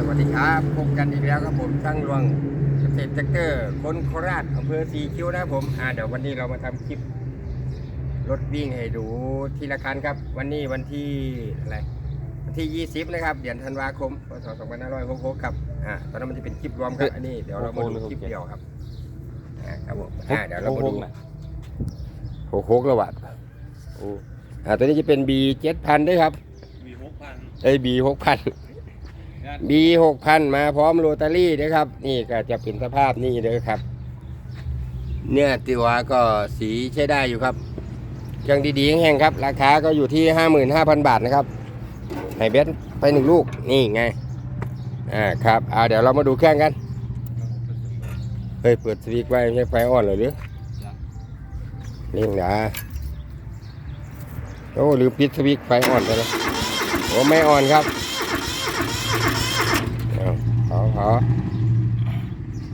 สวัสดีครับพบกันอีกแล้วครับผมช่างรวงเกษตรแท็กเตอร์คนโคราชอำเภอสีคิ้วนะครับผมอ่าเดี๋ยววันนี้เรามาทำคลิปรถวิ่งให้ดูทีละคันครับ วันนี้วันที่อะไรวันที่ 20 นะครับเดือนธันวาคมพศ2566ครับอ่าตอนนั้นมันจะเป็นคลิปรวมครับอันนี้เดี๋ยวเรามาดูคลิปเดียวครับอ่าครับผมอ่าเดี๋ยวเรามาดูหกหกระบาดโอ้อ่าตัวนี้จะเป็น B 7000ด้วยครับมีหกพันเอ้ย B 6000งาน บีหกพันมาพร้อมโรตารี่นะครับ นี่ก็จะเป็นสภาพนี่เลยครับ เนี่ยติวาก็สีใช้ได้อยู่ครับเครื่องดีๆแห้งครับ ราคาก็อยู่ที่ห้าหมื่นห้าพันบาทนะครับให้เบสไปหนึ่งลูกนี่ไงอ่าครับอ่าเดี๋ยวเรามาดูเครื่องกันเฮ้ยเปิดสวิตช์ไว้ไม่ใช่ไฟอ่อนหรือเร่งนะโอ้ลืมปิดสวิตช์ไฟอ่อนไปแล้วโอ้ไม่อ่อนครับ เอา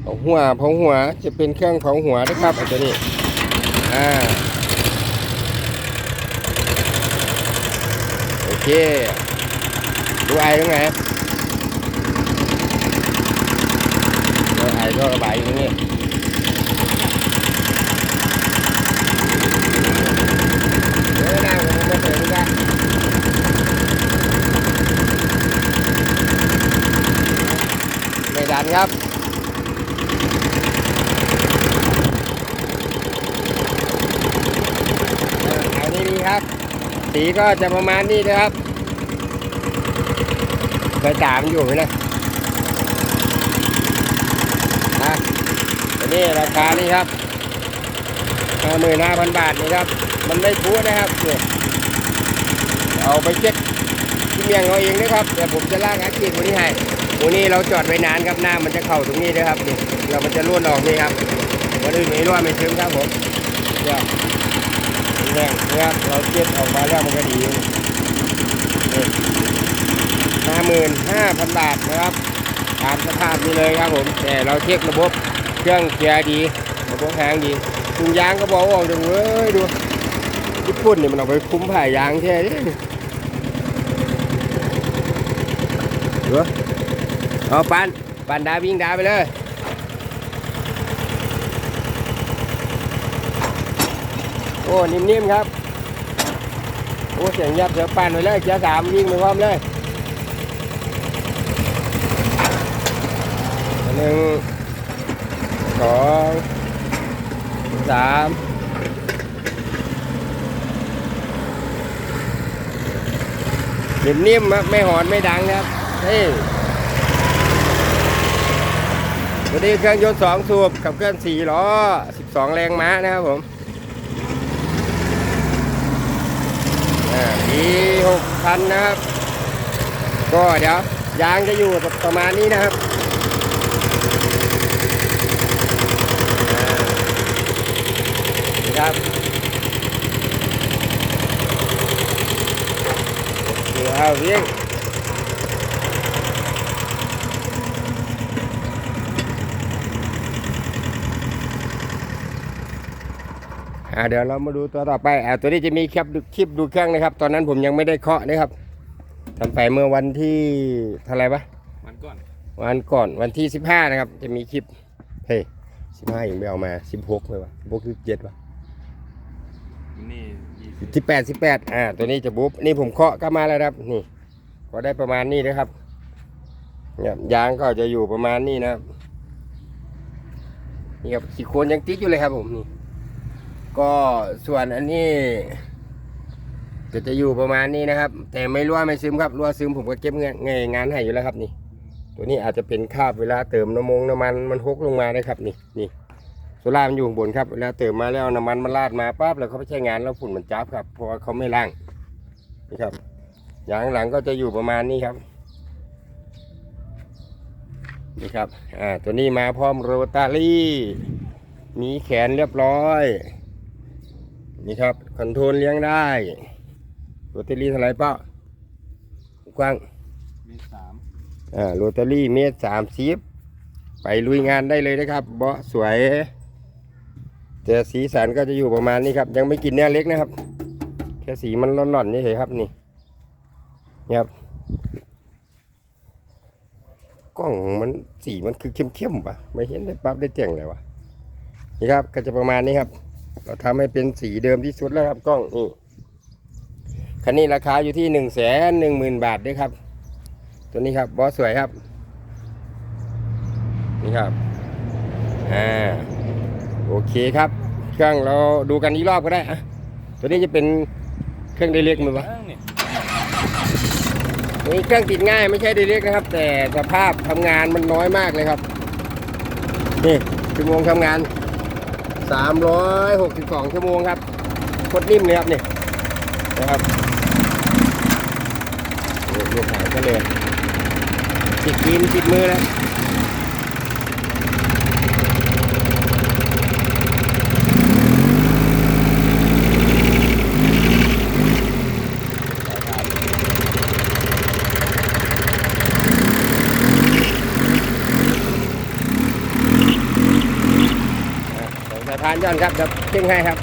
เผาเผาหัวเผาหัวจะเป็นเครื่องเผาหัวนะครับอันนี้อ่าโอเคดูไอตรงไหนดูไอก็ระบายอยู่ตรงนี้เดี๋ยวหน้าผมมาเปิดดูกันันครับเออขายดีดีครับ สีก็จะประมาณนี้นะครับเคยตามอยู่ไหมนะอะอันนี้ราคานี่ครับห้าหมื่นห้าพันบาทนี่ครับ มันไม่พูนะครับเนี่ยเอาไปเช็คที่เมียงเอาเองนะครับ เดี๋ยวผมจะลากอาชีพวันนี้ให้ วันนี้เราจอดไว้นานครับหน้ามันจะเข้าตรงนี้นะครับนี่เรามันจะล้วนออกนี่ครับวันอื่นไม่ล้วนไม่ซึมครับผมเดี๋ยวนี่นะครับเราเก็บออกมาแล้วมันก็ดีห้าหมื่นห้าพันบาทนะครับตามสภาพนี้เลยครับผม แต่เราเช็คระบบเครื่องเกียร์ดีระบบหางดีถุงยางก็บอกว่าออกดึงเว้ยดูญี่ปุ่นเนี่ยมันเอาไปคุ้มผ่ายางแท้ดิดู เอาปันปันดาวิ่งดาไปเลยโอ้นิ่มๆครับโอ้เสียงยับเสียงปันไปเลยเกียสามวิ่งไปพร้อมเลยหนึ่งสองสามนิ่มๆครับไม่หอนไม่ดังครับเฮ้ ตัวนี้เครื่องยนต์สองสูบกับเครื่องสี่ล้อ12แรงม้านะครับผมปีหกพันนะครับ ก็เดี๋ยวยางจะอยู่ประมาณนี้นะครับนะครับเดี๋ยวเอาวิ่ง อ่าเดี๋ยวเรามาดูตัวต่อไปอ่าตัวนี้จะมีแคปดูคลิปดูเครื่องนะครับ ตอนนั้นผมยังไม่ได้เคาะนะครับทำไปเมื่อวันที่เท่าไหรปะมันก่อนวันก่อนวันที่สิบห้านะครับ จะมีคลิปเฮ้ยสิบห้ายังไม่เอามาสิบหกเลยวะสิบหกสิบเจ็ดวะนี่ยี่สิบสิบแปดสิบแปดอ่าตัวนี้จะบุ๊บนี่ผมเคาะก็มาแล้วครับนี่ก็ได้ประมาณนี้นะครับเนี่ยยางก็จะอยู่ประมาณนี้นะครับนี่ครับขีดโคนยังติดอยู่เลยครับผมนี่ ก็ส่วนอันนี้ก็จะอยู่ประมาณนี้นะครับ แต่ไม่รั่วไม่ซึมครับรั่วซึมผมก็เก็บเงินเงงานให้อยู่แล้วครับนี่ ตัวนี้อาจจะเป็นคาบเวลาเติมน้ำมงน้ำมันมันหกลงมานะครับนี่นี่โซล่ามันอยู่ข้างบนครับเวลาเติมมาแล้วน้ำมันมันลาดมาปั๊บแล้วเขาไปใช้งานแล้วฝุ่นมันจับครับเพราะว่าเขาไม่ล้างนี่ครับอย่างหลังก็จะอยู่ประมาณนี้ครับนี่ครับอ่าตัวนี้มาพร้อมโรตารี่มีแขนเรียบร้อย นี่ครับคอนโทรลเลี้ยงได้โรตารี่เท่าไหรเป้ากว้างมีสามอ่าโรตารี่เมตรสามสิบไปลุยงานได้เลยนะครับ เบาะสวยแต่สีสันก็จะอยู่ประมาณนี้ครับ ยังไม่กินเนื้อเล็กนะครับ แค่สีมันร่อนๆนี่เฉยครับนี่นี่ครับกล้องมันสีมันคือเข้มๆปะไม่เห็นได้ปั๊บได้แจ้งเลยวะนี่ครับก็จะประมาณนี้ครับ เราทำให้เป็นสีเดิมที่สุดแล้วครับกล้องนี่คันนี้ราคาอยู่ที่หนึ่งแสนหนึ่งหมื่นบาทด้วยครับ ตัวนี้ครับบอสสวยครับ นี่ครับอ่าโอเคครับเครื่องเราดูกันอีกรอบก็ได้อะตัวนี้จะเป็นเครื่องไดเล็กมือวะเอ้านี่นี่เครื่องติดง่ายไม่ใช่ไดเล็กนะครับ แต่สภาพทำงานมันน้อยมากเลยครับ นี่ชั่วโมงทำงาน 362 ชั่วโมงครับโคตรนิ่มเลยครับนี่นะครับนี่ลูกหายก็เลยติดกินติดมือแล้วานย้อนครับจะเร่งให้ครับ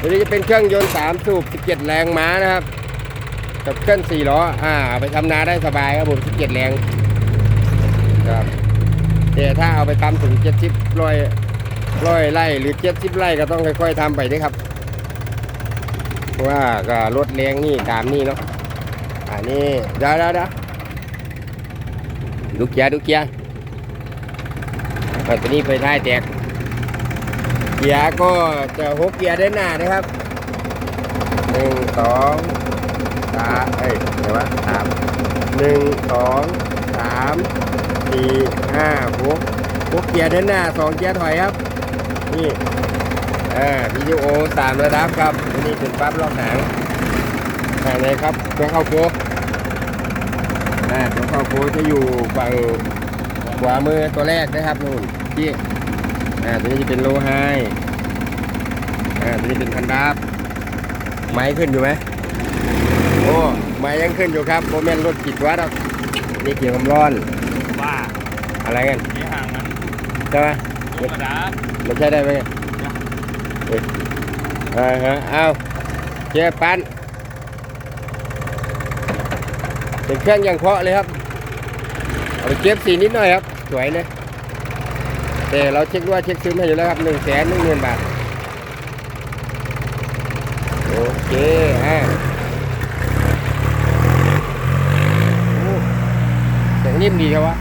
ตัวนี้จะเป็นเครื่องยนต์3สูบ17 แรงม้านะครับ กับเครื่อง4ล้ออ่าไปทำนาได้สบายครับผม17 แรงครับแต่ถ้าเอาไปทำถึง70ร้อยร้อยไร่หรือ70ไร่ก็ต้องค่อยๆทำไปด้วยครับเพราะว่าก็รถแรงนี่ตามนี่เนาะอันนี้เดี๋ยวเดี๋ยวเดี๋ยวดูเกียร์ดูเกียร์อ่าตัวนี้ไปท้ายแตก เกียร์ก็จะหกเกียร์ด้านหน้านะครับหนึ่งสองสามเอ้ยเดี๋ยววะสามหนึ่งสองสามสี่ห้าหกหกเกียร์ด้านหน้าสองเกียร์ถอยครับ นี่อ่าวิดีโอสามระดับครับอันนี่เป็นปั๊บล็อกหางอ่าเลยครับตัวเข้าโค้งอ่าตัวเข้าโค้งจะอยู่ฝั่งขวามือตัวแรกนะครับนู่นที่ อ่าตัวนี้จะเป็นโลไฮอ่าตัวนี้เป็นพันดับไม้ขึ้นอยู่ไหมโอ้ไม้ยังขึ้นอยู่ครับโมเมนต์รถจิตวัดหรอกนี่เกี่ยวกับร้อนว่าอะไรกันมีห่างมันใช่ไหมธรรมดาไม่ใช่ได้ไหมเอ้ยเออฮะเอาเจ๊ปันเป็นเครื่องอย่างเพาะเลยครับเอาไปเก็บสีนิดหน่อยครับ สวยเลย แต่เราเช็คด้ว่าเช็คซื้อมาอยู่แล้วครับหนึ่งแสนหนึ่งหมื่นบาท โอเคฮะเสียงนิ่มดีครับวะ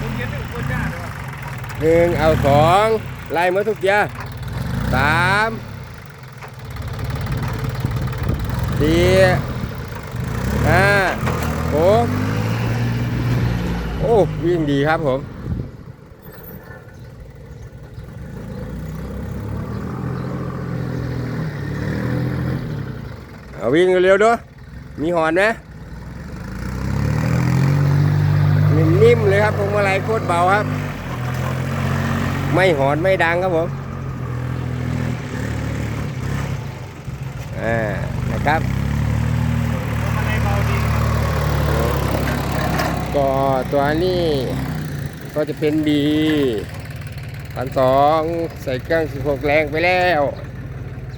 คุณเก็บเป็นคนจ้าเลยวะหนึ่งเอาสองไล่หมาทุกย่าสามสี่ห้าหก โอ้วิ่งดีครับผม เอาวิ่งเร็วด้วยมีหอนไหมนิ่มเลยครับพวงมาลัยโคตรเบาครับ ไม่หอนไม่ดังครับผมอ่านะครับ มันในเบาดี ก็ตัวนี้ก็จะเป็นดีพันสองใส่เครื่อง16แรงไปแล้ว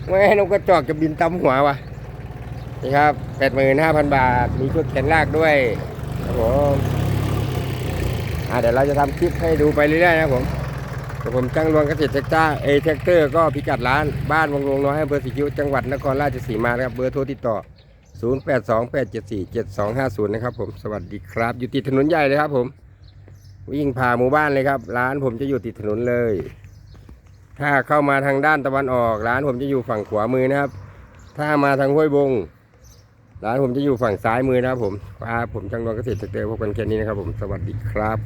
ไม่ให้นกกระจอกจะบินตำหัววะนี่ครับ85,000บาท มีชุดแขนลากด้วยครับผมเดี๋ยวเราจะทำคลิปให้ดูไปเรื่อยๆนะครับผมแต่ผมจ้างรวงเกษตรแท็กเตอร์เอแท็กเตอร์ก็พิกัดร้านบ้านวงลวงน้อยอำเภอสีคิ้วจังหวัดนครราชสีมาครับเบอร์โทรติดต่อ 0828747250 นะครับผมสวัสดีครับ อยู่ติดถนนใหญ่เลยครับผม วิ่งผ่าหมู่บ้านเลยครับ ร้านผมจะอยู่ติดถนนเลย ถ้าเข้ามาทางด้านตะวันออก ร้านผมจะอยู่ฝั่งขวามือนะครับ ถ้ามาทางห้วยบง ร้านผมจะอยู่ฝั่งซ้ายมือนะครับผมครับผมจังหวัดเกษตรเตอร์พบกันแค่นี้นะครับผมสวัสดีครับ